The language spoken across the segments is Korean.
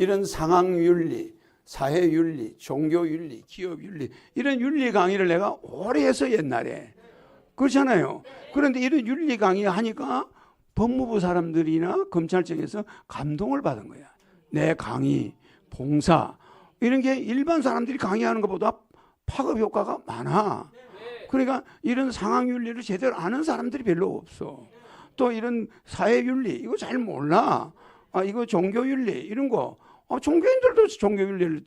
이런 상황 윤리, 사회 윤리, 종교 윤리, 기업 윤리 이런 윤리 강의를 내가 오래 해서 옛날에 그렇잖아요. 그런데 이런 윤리 강의 하니까 법무부 사람들이나 검찰청에서 감동을 받은 거야. 내 강의, 봉사 이런 게 일반 사람들이 강의하는 것보다 파급 효과가 많아. 그러니까 이런 상황 윤리를 제대로 아는 사람들이 별로 없어. 또 이런 사회 윤리 이거 잘 몰라. 아 이거 종교 윤리 이런 거. 아 종교인들도 종교 윤리를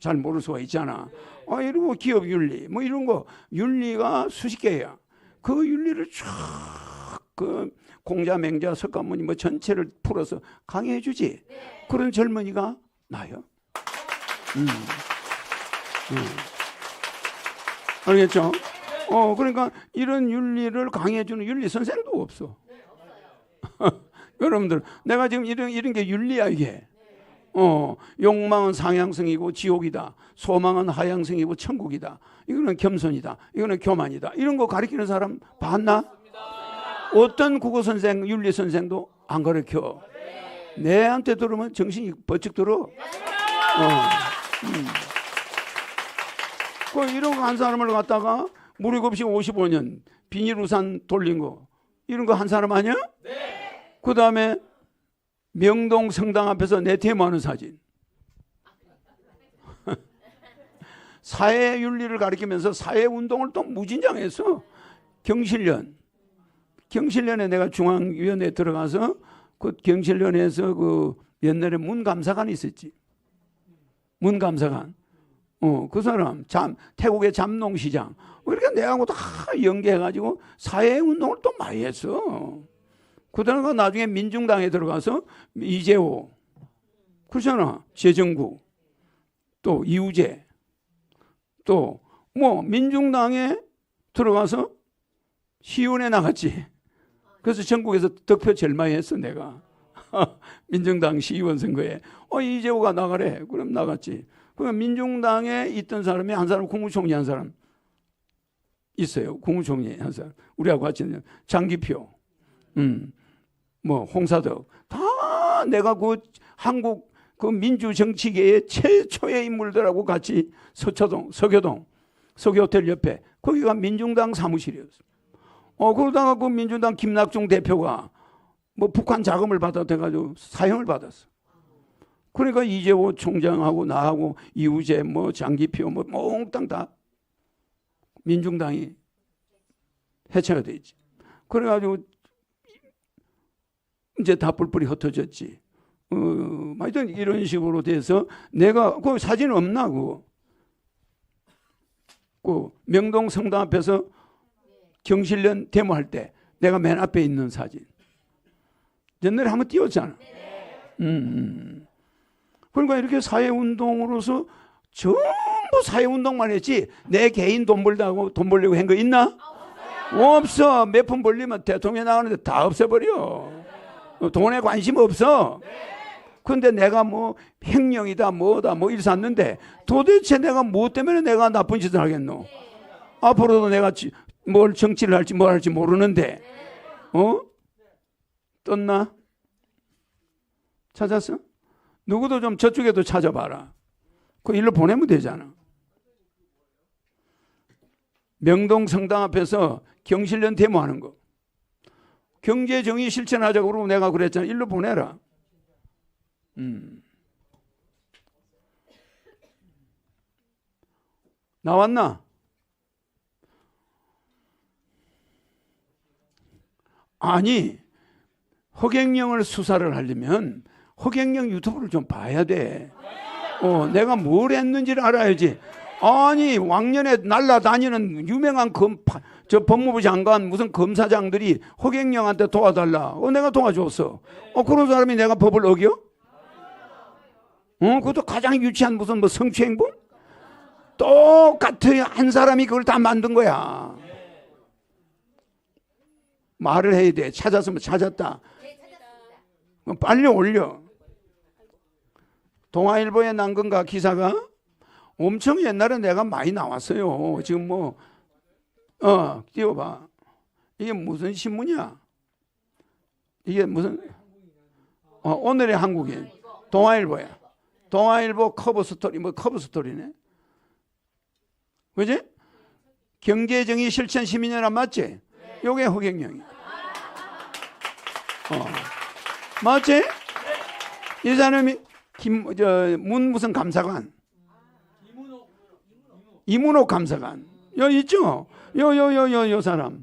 잘 모를 수가 있잖아. 아 이러고 기업 윤리 뭐 이런 거 윤리가 수십 개야. 그 윤리를 쫙그 공자 맹자 석가모니 뭐 전체를 풀어서 강의해 주지. 그런 젊은이가 나요. 음. 음. 알겠죠? 어, 그러니까 이런 윤리를 강의해 주는 윤리 선생도 없어. 여러분들, 내가 지금 이런, 이런 게 윤리야, 이게. 어, 욕망은 상향성이고 지옥이다. 소망은 하향성이고 천국이다. 이거는 겸손이다. 이거는 교만이다. 이런 거 가르치는 사람 봤나? 어떤 국어 선생, 윤리 선생도 안 가르쳐. 내한테 들으면 정신이 번쩍 들어. 어. 음. 그 이런 거 한 사람을 갖다가 무료급식 55년 비닐우산 돌린 거 이런 거 한 사람 아니야? 네. 그 다음에 명동 성당 앞에서 내테마하는 사진. 사회 윤리를 가리키면서 사회 운동을 또 무진장했어. 경실련. 경실련에 내가 중앙위원회에 들어가서 그 경실련에서 그 옛날에 문 감사관이 있었지. 문 감사관. 어, 그 사람, 잠, 태국의 잠농시장. 그러니까 내하고 다 연계해가지고 사회운동을 또 많이 했어. 그러다가 나중에 민중당에 들어가서 이재호, 그렇잖아. 재정구, 또 이우재, 또 뭐 민중당에 들어가서 시의원에 나갔지. 그래서 전국에서 득표 제일 많이 했어, 내가. 민정당 시의원 선거에. 어, 이재호가 나가래. 그럼 나갔지. 그 민중당에 있던 사람이 한 사람 국무총리 한 사람 있어요. 국무총리 한 사람. 우리하고 같이 장기표, 음, 뭐 홍사덕 다 내가 그 한국 그 민주 정치계의 최초의 인물들하고 같이 서초동, 서교동, 서교호텔 옆에 거기가 민중당 사무실이었어. 어 그러다가 그 민주당 김낙중 대표가 뭐 북한 자금을 받아 돼가지고 사형을 받았어. 그러니까 이재호 총장하고 나하고 이우재 뭐 장기표 뭐 몽땅 다 민중당이 해체가 돼 있지. 그래가지고 이제 다 뿔뿔이 흩어졌지. 어, 하여튼 이런 식으로 돼서 내가 그 사진 없나 그거. 그 명동 성당 앞에서 경실련 데모할 때 내가 맨 앞에 있는 사진. 옛날에 한번 띄웠잖아. 음, 음. 그러니까 이렇게 사회운동으로서 전부 사회운동만 했지 내 개인 돈 벌다고 돈 벌려고 한 거 있나? 없어. 몇 푼 벌리면 대통령 나가는데 다 없애버려. 어, 돈에 관심 없어. 근데 내가 뭐 횡령이다 뭐다 뭐 일샀는데 도대체 내가 무엇 때문에 내가 나쁜 짓을 하겠노? 앞으로도 내가 지- 뭘 정치를 할지 뭘 할지 모르는데 어? 떴나? 찾았어? 누구도 좀 저쪽에도 찾아봐라. 그 일로 보내면 되잖아. 명동 성당 앞에서 경실련 데모하는 거. 경제 정의 실천하자고 그러고 내가 그랬잖아. 일로 보내라. 음. 나왔나? 아니, 허경영을 수사를 하려면 허경영 유튜브를 좀 봐야 돼. 어, 내가 뭘 했는지를 알아야지. 아니, 왕년에 날라다니는 유명한 검, 저 법무부 장관 무슨 검사장들이 허경영한테 도와달라. 어, 내가 도와줬어. 어, 그런 사람이 내가 법을 어겨? 어, 그것도 가장 유치한 무슨 뭐 성추행범? 똑같은 한 사람이 그걸 다 만든 거야. 말을 해야 돼. 찾았으면 찾았다. 빨리 올려. 동아일보에 난 건가 기사가 엄청 옛날에 내가 많이 나왔어요. 지금 뭐, 어, 띄워봐. 이게 무슨 신문이야? 이게 무슨, 어, 오늘의 한국인. 동아일보야. 동아일보 커버 스토리 뭐 커버 스토리네. 그지? 경제정의 실천 시민연합 맞지? 요게 허경영이. 어. 맞지? 이 사람이 김, 저, 문 무슨 감사관. 이문옥 감사관. 여 있죠? 요, 요, 요, 요, 요 사람.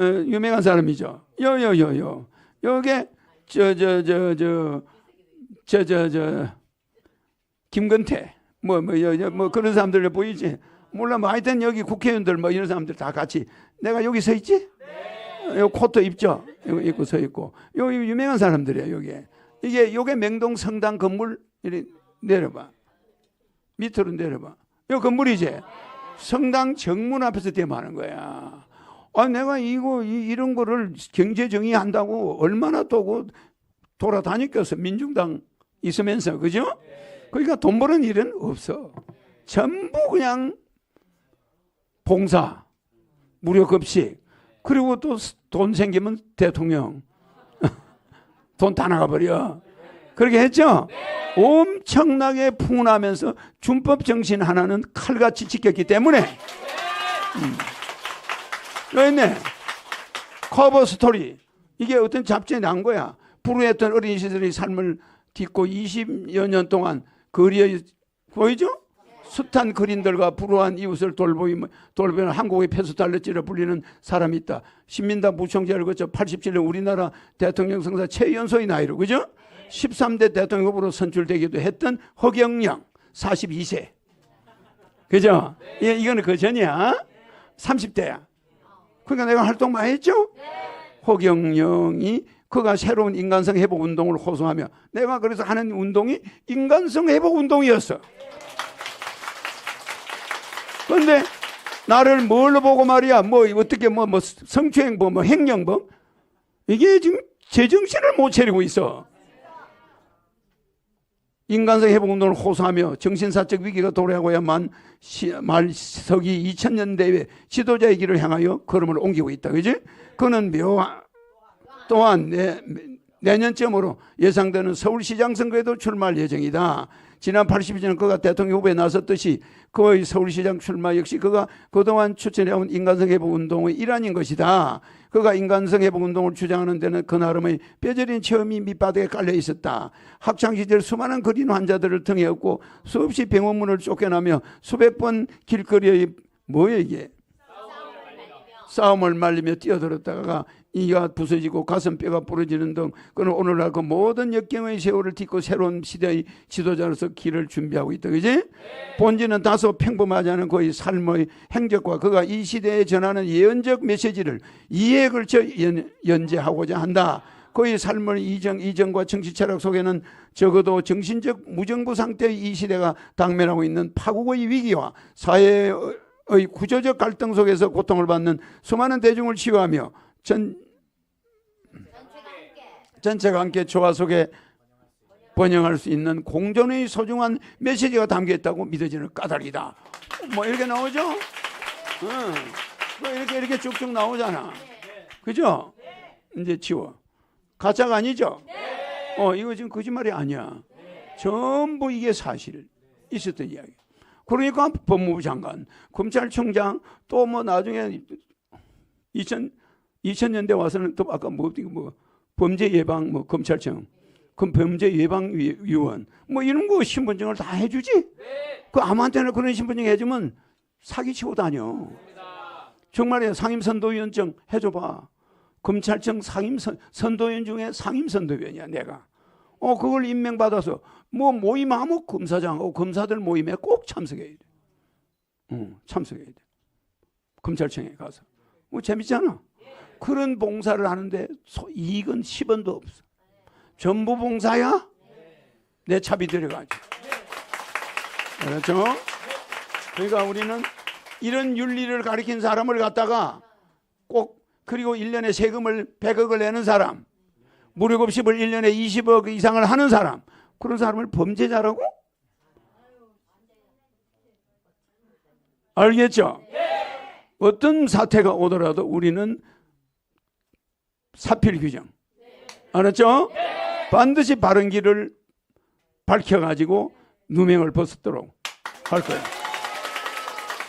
어, 유명한 사람이죠. 요, 요, 요, 요. 요게, 저, 저, 저, 저, 저, 김건태. 뭐, 뭐, 그런 사람들 보이지? 몰라, 뭐, 하여튼 여기 국회의원들 뭐 이런 사람들 다 같이. 내가 여기 서 있지? 요 코트 입죠? 이거 입고 서 있고. 요 유명한 사람들이에요, 요게. 이게, 요게 맹동 성당 건물, 이리 내려봐. 밑으로 내려봐. 요 건물이지? 성당 정문 앞에서 대모하는 거야. 아, 내가 이거, 이, 이런 거를 경제 정의한다고 얼마나 또고 돌아다녔겠어. 민중당 있으면서. 그죠? 그러니까 돈 버는 일은 없어. 전부 그냥 봉사, 무료 급식, 그리고 또 돈 생기면 대통령. 돈 다 나가버려. 그렇게 했죠? 엄청나게 풍운하면서 준법 정신 하나는 칼같이 지켰기 때문에. 음. 왜네? 커버 스토리. 이게 어떤 잡지에 난 거야. 불우했던 어린 시절의 삶을 딛고 20여 년 동안 거리에 보이죠? 숱한 그린들과 불우한 이웃을 돌보이 돌보는 한국의 폐수달러지로 불리는 사람이 있다. 신민당 부총재를 거쳐 87년 우리나라 대통령 성사 최연소의 나이로 그죠? 13대 대통령 후보로 선출되기도 했던 허경영 42세. 그죠? 예, 이거는 그 전이야. 30대야. 그러니까 내가 활동 많이 했죠? 허경영이 그가 새로운 인간성 회복 운동을 호소하며 내가 그래서 하는 운동이 인간성 회복 운동이었어. 그런데 나를 뭘로 보고 말이야? 뭐 어떻게 뭐, 뭐 성추행범, 뭐 행령범? 이게 지금 제정신을 못 차리고 있어. 인간성 회복 운동을 호소하며 정신사적 위기가 도래하고야만 시, 말 서기 2000년대의 지도자의 길을 향하여 걸음을 옮기고 있다. 그지? 그는 묘한 또한 내, 내년쯤으로 예상되는 서울시장 선거에도 출마할 예정이다. 지난 82년 그가 대통령 후보에 나섰듯이 그의 서울시장 출마 역시 그가 그동안 추천해온 인간성 회복 운동의 일환인 것이다. 그가 인간성 회복 운동을 주장하는 데는 그 나름의 뼈저린 체험이 밑바닥에 깔려 있었다. 학창 시절 수많은 그린 환자들을 등에었고 수없이 병원문을 쫓겨나며 수백 번 길거리에 뭐야 이게 싸움을 말리며 뛰어들었다가 이가 부서지고 가슴뼈가 부러지는 등 그는 오늘날 그 모든 역경의 세월을 딛고 새로운 시대의 지도자로서 길을 준비하고 있다. 그지? 본질은 다소 평범하지 않은 그의 삶의 행적과 그가 이 시대에 전하는 예언적 메시지를 이해에 걸쳐 연, 연재하고자 한다. 그의 삶을 이정, 이정과 정치 철학 속에는 적어도 정신적 무정부 상태의 이 시대가 당면하고 있는 파국의 위기와 사회의 구조적 갈등 속에서 고통을 받는 수많은 대중을 치유하며 전, 전체가 함께 조화 속에 번영할 수 있는 공존의 소중한 메시지가 담겨 있다고 믿어지는 까닭이다. 뭐 이렇게 나오죠? 응. 뭐 이렇게 이렇게 쭉쭉 나오잖아. 그죠? 이제 치워. 가짜가 아니죠? 어, 이거 지금 거짓말이 아니야. 전부 이게 사실 있었던 이야기. 그러니까 법무부 장관, 검찰총장 또 뭐 나중에 2000 2000년대 와서는 또 아까 뭐, 뭐 범죄 예방 뭐 검찰청 그럼 범죄 예방 위원 뭐 이런 거 신분증을 다 해주지? 그 아무한테나 그런 신분증 해주면 사기치고 다녀. 정말이야. 상임선도위원증 해줘봐. 검찰청 상임선 선도위원 중에 상임선도위원이야 내가 어 그걸 임명받아서 뭐 모임하면 검사장하고 검사들 모임에 꼭 참석해야 돼 어, 참석해야 돼 검찰청에 가서 뭐 재밌잖아 그런 봉사를 하는데 이익은 10원도 없어. 전부 봉사야? 내 차비 들여가지고. 그렇죠? 그러니까 우리는 이런 윤리를 가리킨 사람을 갖다가 꼭 그리고 1년에 세금을 100억을 내는 사람, 무료급식을 1년에 20억 이상을 하는 사람, 그런 사람을 범죄자라고? 알겠죠? 어떤 사태가 오더라도 우리는 사필 규정. 알았죠? 반드시 바른 길을 밝혀가지고 누명을 벗었도록 할 거예요.